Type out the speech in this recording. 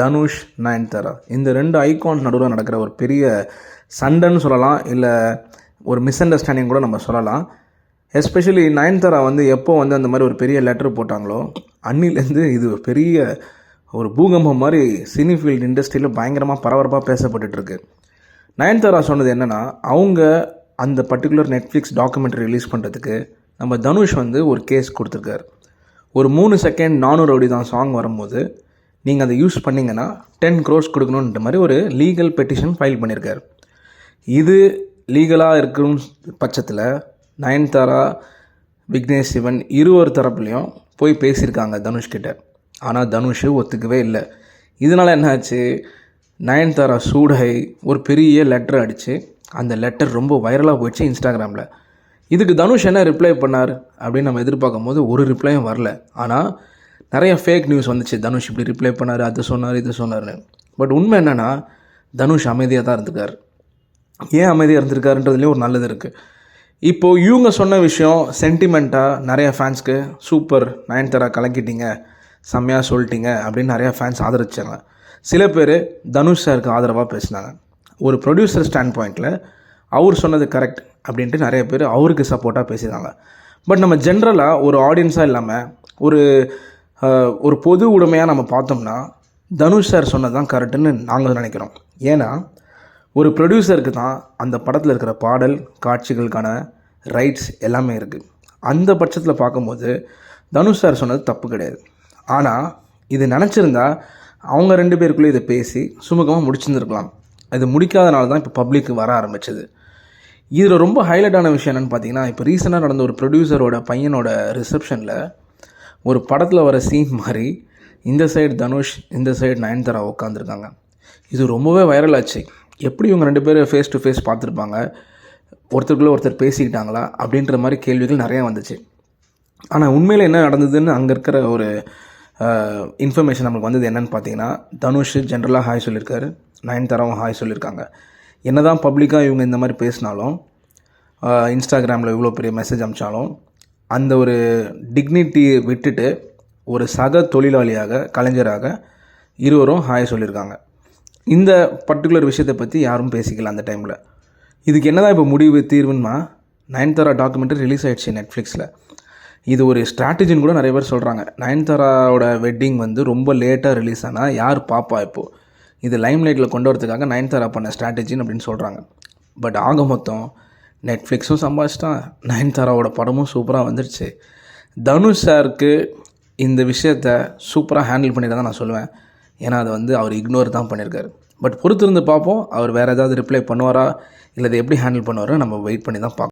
தனுஷ் நயன்தாரா. இந்த ரெண்டு ஐகான்ஸ் நடுவில் நடக்கிற ஒரு பெரிய சண்டைன்னு சொல்லலாம் இல்லை ஒரு மிஸ் அண்டர்ஸ்டாண்டிங் கூட நம்ம சொல்லலாம். எஸ்பெஷலி நயன்தாரா வந்து எப்போ வந்து அந்த மாதிரி ஒரு பெரிய லெட்டர் போட்டாங்களோ அன்னிலேருந்து இது ஒரு பெரிய ஒரு பூகம்பம் மாதிரி சினி ஃபீல்டு இண்டஸ்ட்ரியில் பயங்கரமாக பரபரப்பாக பேசப்பட்டுருக்கு நயன்தாரா சொன்னது என்னென்னா அவங்க அந்த பர்டிகுலர் நெட்ஃப்ளிக்ஸ் டாக்குமெண்ட்ரி ரிலீஸ் பண்ணுறதுக்கு நம்ம தனுஷ் வந்து ஒரு கேஸ் கொடுத்துருக்காரு. ஒரு மூணு செகண்ட் நானூறு அடி தான் சாங் வரும்போது நீங்கள் அதை யூஸ் பண்ணிங்கன்னா டென் க்ரோஸ் கொடுக்கணுன்ற மாதிரி ஒரு லீகல் பெட்டிஷன் ஃபைல் பண்ணியிருக்காரு இது லீகலாக இருக்கும் பட்சத்தில் நயன்தாரா விக்னேஷ் சிவன் இருவர் தரப்புலையும் போய் பேசியிருக்காங்க தனுஷ்கிட்ட ஆனால் தனுஷ் ஒத்துக்கவே இல்லை. இதனால் என்ன ஆச்சு? நயன்தாரா சூடை ஒரு பெரிய லெட்டர் அடித்து அந்த லெட்டர் ரொம்ப வைரலாக போயிடுச்சு இன்ஸ்டாகிராமில் இதுக்கு தனுஷ் என்ன ரிப்ளை பண்ணார் அப்படின்னு நம்ம எதிர்பார்க்கும் போது ஒரு ரிப்ளையும் வரல. ஆனால் நிறைய ஃபேக் நியூஸ் வந்துச்சு. தனுஷ் இப்படி ரிப்ளை பண்ணார் அது சொன்னார் இது சொன்னார்னு பட் உண்மை என்னென்னா தனுஷ் அமைதியாக தான் இருந்திருக்கார் ஏன் அமைதியாக இருந்திருக்காருன்றதுலேயும் ஒரு நல்லது இருக்குது இப்போது இவங்க சொன்ன விஷயம் சென்டிமெண்ட்டாக நிறைய ஃபேன்ஸ்க்கு சூப்பர் நயன்தாரா கலக்கிட்டீங்க செம்மையாக சொல்லிட்டீங்க அப்படின்னு நிறையா ஃபேன்ஸ் ஆதரிச்சாங்க. சில பேர் தனுஷ் சாருக்கு ஆதரவாக பேசினாங்க. ஒரு ப்ரொடியூசர் ஸ்டாண்ட் பாயிண்டில் அவர் சொன்னது கரெக்ட் அப்படின்ட்டு நிறைய பேர் அவருக்கு சப்போர்ட்டாக பேசினாங்க. பட் நம்ம ஜென்ரலாக ஒரு ஆடியன்ஸாக இல்லாமல் ஒரு ஒரு பொது உடைமையாக நம்ம பார்த்தோம்னா தனுஷ் சார் சொன்னது தான் கரெக்டுன்னு நாங்கள் நினைக்கிறோம். ஏன்னா ஒரு ப்ரொடியூசருக்கு தான் அந்த படத்தில் இருக்கிற பாடல் காட்சிகளுக்கான ரைட்ஸ் எல்லாமே இருக்குது அந்த பட்சத்தில் பார்க்கும்போது தனுஷ் சார் சொன்னது தப்பு கிடையாது. ஆனால் இது நினச்சிருந்தா அவங்க ரெண்டு பேருக்குள்ளே இதை பேசி சுமூகமாக முடிச்சிருந்துருக்கலாம். அது முடிக்காதனால தான் இப்போ பப்ளிக் வர ஆரம்பிச்சது. இதில் ரொம்ப ஹைலைட்டான விஷயம் என்னென்னு பார்த்தீங்கன்னா இப்போ ரீசெண்டாக நடந்த ஒரு ப்ரொடியூசரோட பையனோட ரிசப்ஷனில் ஒரு படத்தில் வர சீன் மாதிரி இந்த சைடு தனுஷ் இந்த சைடு நயன்தாரா உட்காந்துருக்காங்க இது ரொம்பவே வைரல் ஆச்சு. எப்படி இவங்க ரெண்டு பேரும் ஃபேஸ் டு ஃபேஸ் பார்த்துருப்பாங்க? ஒருத்தருக்குள்ளே ஒருத்தர் பேசிக்கிட்டாங்களா? அப்படின்ற மாதிரி கேள்விகள் நிறையா வந்துச்சு. ஆனால் உண்மையில் என்ன நடந்ததுன்னு அங்கே இருக்கிற ஒரு இன்ஃபர்மேஷன் நமக்கு வந்தது என்னன்னு பார்த்தீங்கன்னா தனுஷ் ஜென்ரலாக ஹாய் சொல்லியிருக்காரு. நயன்தாராவும் ஹாய் சொல்லியிருக்காங்க. என்ன தான் பப்ளிக்காக இவங்க இந்த மாதிரி பேசினாலும் இன்ஸ்டாகிராமில் இவ்வளோ பெரிய மெசேஜ் அமிச்சாலும் அந்த ஒரு டிக்னிட்டியை விட்டுட்டு ஒரு சக தொழிலாளியாக கலைஞராக இருவரும் ஹாய் சொல்லியிருக்காங்க. இந்த பர்டிகுலர் விஷயத்தை பற்றி யாரும் பேசிக்கல அந்த டைமில் இதுக்கு என்னதான் இப்போ முடிவு தீர்வுன்னா நயன்தாரா டாக்குமெண்ட்ரி ரிலீஸ் ஆகிடுச்சு நெட்ஃப்ளிக்ஸில் இது ஒரு ஸ்ட்ராட்டஜின்னு கூட நிறைய பேர் சொல்கிறாங்க நயன்தாராவோட வெட்டிங் வந்து ரொம்ப லேட்டாக ரிலீஸ் ஆனால் யார் பாப்பா இப்போது இது லைம் லைட்டில் கொண்டு வரதுக்காக நயன்தாரா பண்ண ஸ்ட்ராட்டஜின்னு அப்படின்னு சொல்கிறாங்க பட் ஆக மொத்தம் நெட்ஃப்ளிக்ஸும் சம்பாதிச்சிட்டான். நயன்தாராவோட படமும் சூப்பராக வந்துடுச்சு தனுஷ் சாருக்கு இந்த விஷயத்த சூப்பராக ஹேண்டில் பண்ணிட்டு தான் நான் சொல்லுவேன். ஏன்னா அதை வந்து அவர் இக்னோர் தான் பண்ணியிருக்காரு பட் பொறுத்திருந்து பார்ப்போம். அவர் வேறு ஏதாவது ரிப்ளை பண்ணுவாரா? இல்லை எப்படி ஹேண்டில் பண்ணுவாரோ நம்ம வெயிட் பண்ணி தான் பார்க்கணும்.